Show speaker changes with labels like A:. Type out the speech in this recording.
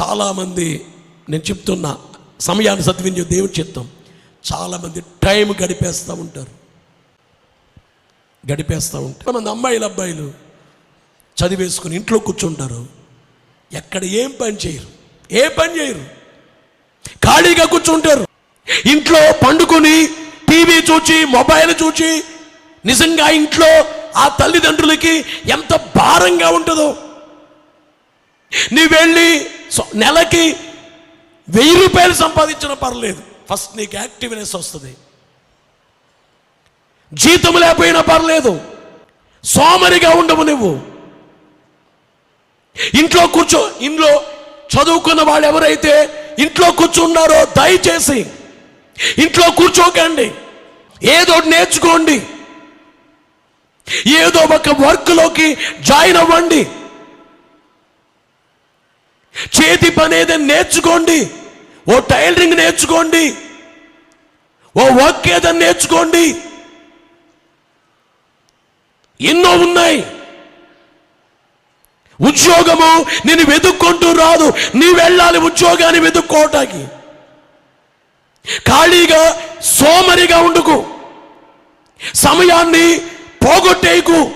A: చాలామంది నేను చెప్తున్నా సమయాన్ని సద్వినియోగం దేవుడు చెప్తాం. చాలామంది టైం గడిపేస్తూ ఉంటారు. గడిపేస్తూ ఉంటారు. కొంతమంది అమ్మాయిలు అబ్బాయిలు చదివేసుకుని ఇంట్లో కూర్చుంటారు. ఎక్కడ ఏం పని చేయరు. ఏ పని చేయరు. ఖాళీగా కూర్చుంటారు. ఇంట్లో పండుకొని టీవీ చూచి మొబైల్ చూచి నిజంగా ఇంట్లో ఆ తల్లిదండ్రులకి ఎంత భారంగా ఉంటుందో. నీ వెళ్ళి నెలకి వెయ్యి రూపాయలు సంపాదించిన పర్లేదు. ఫస్ట్ నీకు యాక్టివ్నెస్ వస్తుంది. జీతం లేకపోయినా పర్లేదు. సోమరిగా ఉండవు నువ్వు. ఇంట్లో కూర్చో ఇంట్లో చదువుకున్న వాళ్ళు ఎవరైతే ఇంట్లో కూర్చున్నారో దయచేసి ఇంట్లో కూర్చోకండి. ఏదో నేర్చుకోండి. ఏదో ఒక వర్క్లోకి జాయిన్ అవ్వండి. చేతి పని ఏదైనా నేర్చుకోండి. ఓ టైలరింగ్ నేర్చుకోండి. ఓ వర్క్ ఏదైనా నేర్చుకోండి. ఎన్నో ఉన్నాయి. ఉద్యోగము నేను వెతుక్కుంటూ రాదు. నీ వెళ్ళాలి ఉద్యోగాన్ని వెతుక్కోవటానికి ఖాళీగా సోమరిగా ఉండుకు. సమయాన్ని పోగొట్టేకు